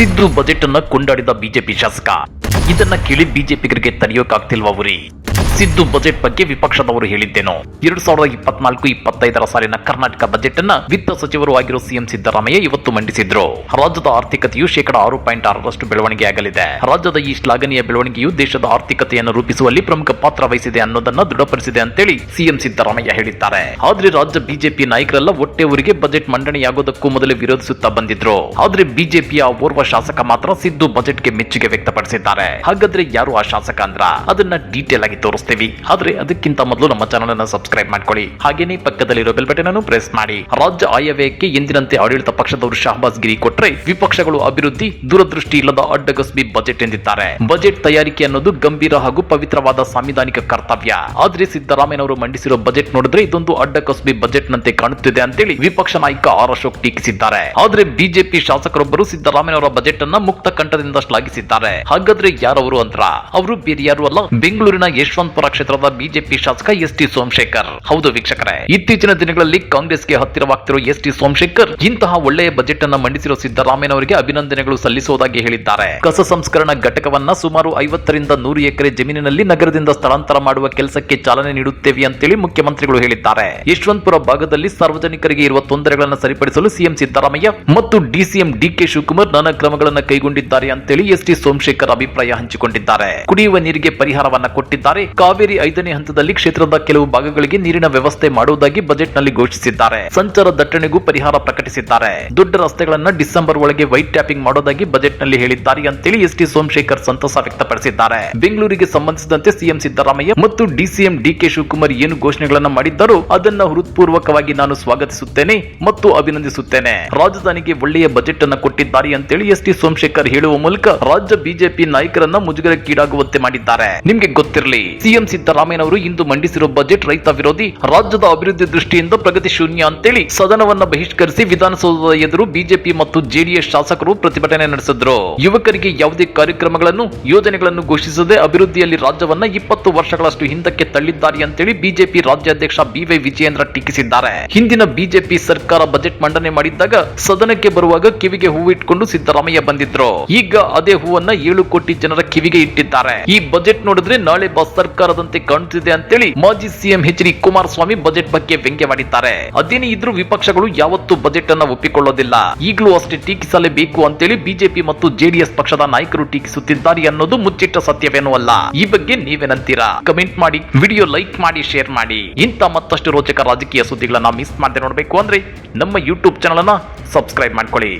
Siddu budget ಅನ್ನ ಕೊಂಡಾಡಿದ BJP ಶಾಸಕ. ಇದನ್ನ ಕೇಳಿ ಬಿಜೆಪಿಗರಿಗೆ ತಡೆಯೋಕಾಗ್ತಿಲ್ವಾ ಉರಿ ಸಿದ್ದು ಬಜೆಟ್ ಬಗ್ಗೆ ವಿಪಕ್ಷದವರು ಹೇಳಿದ್ದೇನು. ಎರಡ್ ಸಾವಿರದ ಇಪ್ಪತ್ನಾಲ್ಕು, ಇಪ್ಪತ್ತೈದರ ಸಾಲಿನ ಕರ್ನಾಟಕ ಬಜೆಟ್ ಅನ್ನ ವಿತ್ತ ಸಚಿವರು ಆಗಿರುವ ಸಿಎಂ ಸಿದ್ದರಾಮಯ್ಯ ಇವತ್ತು ಮಂಡಿಸಿದ್ರು. ರಾಜ್ಯದ ಆರ್ಥಿಕತೆಯು ಶೇಕಡ ಆರು ಪಾಯಿಂಟ್ ಆರರಷ್ಟು ಬೆಳವಣಿಗೆ ಆಗಲಿದೆ ರಾಜ್ಯದ ಈ ಶ್ಲಾಘನೀಯ ಬೆಳವಣಿಗೆಯು ದೇಶದ ಆರ್ಥಿಕತೆಯನ್ನು ರೂಪಿಸುವಲ್ಲಿ ಪ್ರಮುಖ ಪಾತ್ರ ವಹಿಸಿದೆ ಅನ್ನೋದನ್ನ ದೃಢಪಡಿಸಿದೆ ಅಂತೇಳಿ ಸಿಎಂ ಸಿದ್ದರಾಮಯ್ಯ ಹೇಳಿದ್ದಾರೆ. ಆದ್ರೆ ರಾಜ್ಯ ಬಿಜೆಪಿ ನಾಯಕರೆಲ್ಲ ಒಟ್ಟೆ ಊರಿಗೆ ಬಜೆಟ್ ಮಂಡನೆಯಾಗೋದಕ್ಕೂ ಮೊದಲೇ ವಿರೋಧಿಸುತ್ತಾ ಬಂದಿದ್ರು. ಆದ್ರೆ ಬಿಜೆಪಿಯ ಓರ್ವ ಶಾಸಕ ಮಾತ್ರ ಸಿದ್ದು ಬಜೆಟ್ಗೆ ಮೆಚ್ಚುಗೆ ವ್ಯಕ್ತಪಡಿಸಿದ್ದಾರೆ. ಹಾಗಾದ್ರೆ ಯಾರು ಆ ಶಾಸಕ ಅಂದ್ರ? ಅದನ್ನ ಡೀಟೇಲ್ ಆಗಿ ತೋರಿಸ್ತೀವಿ ಆದ್ರೆ ಅದಕ್ಕಿಂತ ಮೊದಲು ನಮ್ಮ ಚಾನಲ್ ಅನ್ನು ಸಬ್ಸ್ಕ್ರೈಬ್ ಮಾಡ್ಕೊಳ್ಳಿ. ಹಾಗೇನೆ ಪಕ್ಕದಲ್ಲಿರೋ ಬೆಲ್ ಬಟನ್ ಅನ್ನು ಪ್ರೆಸ್ ಮಾಡಿ. ರಾಜ್ಯ ಆಯವ್ಯಯಕ್ಕೆ ಎಂದಿನಂತೆ ಆಡಳಿತ ಪಕ್ಷದವರು ಶಹಬಾಜ್ ಗಿರಿ ಕೊಟ್ರೆ ವಿಪಕ್ಷಗಳು ಅಭಿವೃದ್ಧಿ, ದೂರದೃಷ್ಟಿ ಇಲ್ಲದ ಅಡ್ಡಗಸ್ಬಿ ಬಜೆಟ್ ಎಂದಿದ್ದಾರೆ. ಬಜೆಟ್ ತಯಾರಿಕೆ ಅನ್ನೋದು ಗಂಭೀರ ಹಾಗೂ ಪವಿತ್ರವಾದ ಸಾಂವಿಧಾನಿಕ ಕರ್ತವ್ಯ. ಆದ್ರೆ ಸಿದ್ದರಾಮಯ್ಯನವರು ಮಂಡಿಸಿರೋ ಬಜೆಟ್ ನೋಡಿದ್ರೆ ಇದೊಂದು ಅಡ್ಡಕಸ್ಬಿ ಬಜೆಟ್ ನಂತೆ ಕಾಣುತ್ತಿದೆ ಅಂತೇಳಿ ವಿಪಕ್ಷ ನಾಯಕ ಆರ್ ಅಶೋಕ್ ಟೀಕಿಸಿದ್ದಾರೆ. ಆದ್ರೆ ಬಿಜೆಪಿ ಶಾಸಕರೊಬ್ಬರು ಸಿದ್ದರಾಮಯ್ಯನವರ ಬಜೆಟ್ ಅನ್ನ ಮುಕ್ತ ಕಂಠದಿಂದ ಶ್ಲಾಘಿಸಿದ್ದಾರೆ. ಹಾಗಾದ್ರೆ ಯಾರವರು ಅಂತ ಅವರು ಬೇರೆ ಯಾರು ಅಲ್ಲ, ಬೆಂಗಳೂರಿನ ಯಶವಂತಪುರ ಕ್ಷೇತ್ರದ ಬಿಜೆಪಿ ಶಾಸಕ ಎಸ್ ಟಿ ಸೋಮಶೇಖರ್. ಹೌದು ವೀಕ್ಷಕರೇ, ಇತ್ತೀಚಿನ ದಿನಗಳಲ್ಲಿ ಕಾಂಗ್ರೆಸ್ಗೆ ಹತ್ತಿರವಾಗ್ತಿರುವ ಎಸ್ ಟಿ ಸೋಮಶೇಖರ್ ಇಂತಹ ಒಳ್ಳೆಯ ಬಜೆಟ್ ಅನ್ನ ಸಿದ್ದರಾಮಯ್ಯ ಸಿದ್ದರಾಮಯ್ಯನವರಿಗೆ ಅಭಿನಂದನೆಗಳು ಸಲ್ಲಿಸುವುದಾಗಿ ಹೇಳಿದ್ದಾರೆ. ಕಸ ಸಂಸ್ಕರಣಾ ಘಟಕವನ್ನ ಸುಮಾರು ಐವತ್ತರಿಂದ ನೂರು ಎಕರೆ ಜಮೀನಿನಲ್ಲಿ ನಗರದಿಂದ ಸ್ಥಳಾಂತರ ಮಾಡುವ ಕೆಲಸಕ್ಕೆ ಚಾಲನೆ ನೀಡುತ್ತೇವೆ ಅಂತೇಳಿ ಮುಖ್ಯಮಂತ್ರಿಗಳು ಹೇಳಿದ್ದಾರೆ. ಯಶವಂತಪುರ ಭಾಗದಲ್ಲಿ ಸಾರ್ವಜನಿಕರಿಗೆ ಇರುವ ತೊಂದರೆಗಳನ್ನು ಸರಿಪಡಿಸಲು ಸಿಎಂ ಸಿದ್ದರಾಮಯ್ಯ ಮತ್ತು ಡಿಸಿಎಂ ಡಿಕೆ ಶಿವಕುಮಾರ್ ನಾನಾ ಕ್ರಮಗಳನ್ನು ಕೈಗೊಂಡಿದ್ದಾರೆ ಅಂತೇಳಿ ಎಸ್ ಟಿ ಸೋಮಶೇಖರ್ ಅಭಿಪ್ರಾಯ ಹಂಚಿಕೊಂಡಿದ್ದಾರೆ. ಕುಡಿಯುವ ನೀರಿಗೆ ಪರಿಹಾರವನ್ನ ಕೊಟ್ಟಿದ್ದಾರೆ. ಕಾವೇರಿ ಐದನೇ ಹಂತದಲ್ಲಿ ಕ್ಷೇತ್ರದ ಕೆಲವು ಭಾಗಗಳಿಗೆ ನೀರಿನ ವ್ಯವಸ್ಥೆ ಮಾಡುವುದಾಗಿ ಬಜೆಟ್ನಲ್ಲಿ ಘೋಷಿಸಿದ್ದಾರೆ. ಸಂಚಾರ ದಟ್ಟಣೆಗೂ ಪರಿಹಾರ ಪ್ರಕಟಿಸಿದ್ದಾರೆ. ದೊಡ್ಡ ರಸ್ತೆಗಳನ್ನ ಡಿಸೆಂಬರ್ ಒಳಗೆ ವೈಟ್ ಟ್ಯಾಪಿಂಗ್ ಮಾಡೋದಾಗಿ ಬಜೆಟ್ನಲ್ಲಿ ಹೇಳಿದ್ದಾರೆ ಅಂತೇಳಿ ಎಸ್ ಟಿ ಸೋಮಶೇಖರ್ ಸಂತಸ ವ್ಯಕ್ತಪಡಿಸಿದ್ದಾರೆ. ಬೆಂಗಳೂರಿಗೆ ಸಂಬಂಧಿಸಿದಂತೆ ಸಿಎಂ ಸಿದ್ದರಾಮಯ್ಯ ಮತ್ತು ಡಿಸಿಎಂ ಡಿಕೆ ಶಿವಕುಮಾರ್ ಏನು ಘೋಷಣೆಗಳನ್ನ ಮಾಡಿದ್ದಾರೋ ಅದನ್ನ ಹೃತ್ಪೂರ್ವಕವಾಗಿ ನಾನು ಸ್ವಾಗತಿಸುತ್ತೇನೆ ಮತ್ತು ಅಭಿನಂದಿಸುತ್ತೇನೆ. ರಾಜಧಾನಿಗೆ ಒಳ್ಳೆಯ ಬಜೆಟ್ ಅನ್ನ ಕೊಟ್ಟಿದ್ದಾರೆ ಅಂತೇಳಿ ಎಸ್ ಟಿ ಸೋಮಶೇಖರ್ ಹೇಳುವ ಮೂಲಕ ರಾಜ್ಯ ಬಿಜೆಪಿ ನಾಯಕರನ್ನ ಮುಜುಗರಕ್ಕೀಡಾಗುವಂತೆ ಮಾಡಿದ್ದಾರೆ. ನಿಮ್ಗೆ ಗೊತ್ತಿರಲಿ ಸಿಎಂ ಸಿದ್ದರಾಮಯ್ಯನವರು ಇಂದು ಮಂಡಿಸಿರುವ ಬಜೆಟ್ ರೈತ ವಿರೋಧಿ ರಾಜ್ಯದ ಅಭಿವೃದ್ಧಿ ದೃಷ್ಟಿಯಿಂದ ಪ್ರಗತಿ ಶೂನ್ಯ ಅಂತೇಳಿ ಸದನವನ್ನ ಬಹಿಷ್ಕರಿಸಿ ವಿಧಾನಸೌಧದ ಎದುರು ಬಿಜೆಪಿ ಮತ್ತು ಜೆಡಿಎಸ್ ಶಾಸಕರು ಪ್ರತಿಭಟನೆ ನಡೆಸಿದ್ರು. ಯುವಕರಿಗೆ ಯಾವುದೇ ಕಾರ್ಯಕ್ರಮಗಳನ್ನು, ಯೋಜನೆಗಳನ್ನು ಘೋಷಿಸದೆ ಅಭಿವೃದ್ಧಿಯಲ್ಲಿ ರಾಜ್ಯವನ್ನ ಇಪ್ಪತ್ತು ವರ್ಷಗಳಷ್ಟು ಹಿಂದಕ್ಕೆ ತಳ್ಳಿದ್ದಾರೆ ಅಂತೇಳಿ ಬಿಜೆಪಿ ರಾಜ್ಯಾಧ್ಯಕ್ಷ ಬಿವೈ ವಿಜಯೇಂದ್ರ ಟೀಕಿಸಿದ್ದಾರೆ. ಹಿಂದಿನ ಬಿಜೆಪಿ ಸರ್ಕಾರ ಬಜೆಟ್ ಮಂಡನೆ ಮಾಡಿದ್ದಾಗ ಸದನಕ್ಕೆ ಬರುವಾಗ ಕಿವಿಗೆ ಹೂವಿಟ್ಕೊಂಡು ಸಿದ್ದರಾಮಯ್ಯ ಬಂದಿದ್ರು. ಈಗ ಅದೇ ಹೂವನ್ನ ಏಳು ಕೋಟಿ ಜನರ ಕಿವಿಗೆ ಇಟ್ಟಿದ್ದಾರೆ. ಈ ಬಜೆಟ್ ನೋಡಿದ್ರೆ ನಾಳೆ ಬಸ್ ಸರ್ಕಾರದಂತೆ ಕಾಣುತ್ತಿದೆ ಅಂತೇಳಿ ಮಾಜಿ CM H D Kumaraswamy budget ಬಗ್ಗೆ ವ್ಯಂಗ್ಯವಾಡಿದ್ದಾರೆ ಅದೇನೇ ಇದ್ರೂ ವಿಪಕ್ಷಗಳು ಯಾವತ್ತೂ ಬಜೆಟ್ ಅನ್ನ ಒಪ್ಪಿಕೊಳ್ಳೋದಿಲ್ಲ. ಈಗಲೂ ಅಷ್ಟೇ ಟೀಕಿಸಲೇಬೇಕು ಅಂತೇಳಿ ಬಿಜೆಪಿ ಮತ್ತು ಜೆಡಿಎಸ್ ಪಕ್ಷದ ನಾಯಕರು ಟೀಕಿಸುತ್ತಿದ್ದಾರೆ ಅನ್ನೋದು ಮುಚ್ಚಿಟ್ಟ ಸತ್ಯವೇನೂ ಅಲ್ಲ ಈ ಬಗ್ಗೆ ನೀವೇನಂತೀರಾ ಕಮೆಂಟ್ ಮಾಡಿ, ವಿಡಿಯೋ ಲೈಕ್ ಮಾಡಿ, ಶೇರ್ ಮಾಡಿ. ಇಂಥ ಮತ್ತಷ್ಟು ರೋಚಕ ರಾಜಕೀಯ ಸುದ್ದಿಗಳನ್ನ ಮಿಸ್ ಮಾಡದೆ ನೋಡಬೇಕು ಅಂದ್ರೆ ನಮ್ಮ ಯೂಟ್ಯೂಬ್ ಚಾನಲ್ ಅನ್ನ ಸಬ್ಸ್ಕ್ರೈಬ್ ಮಾಡ್ಕೊಳ್ಳಿ.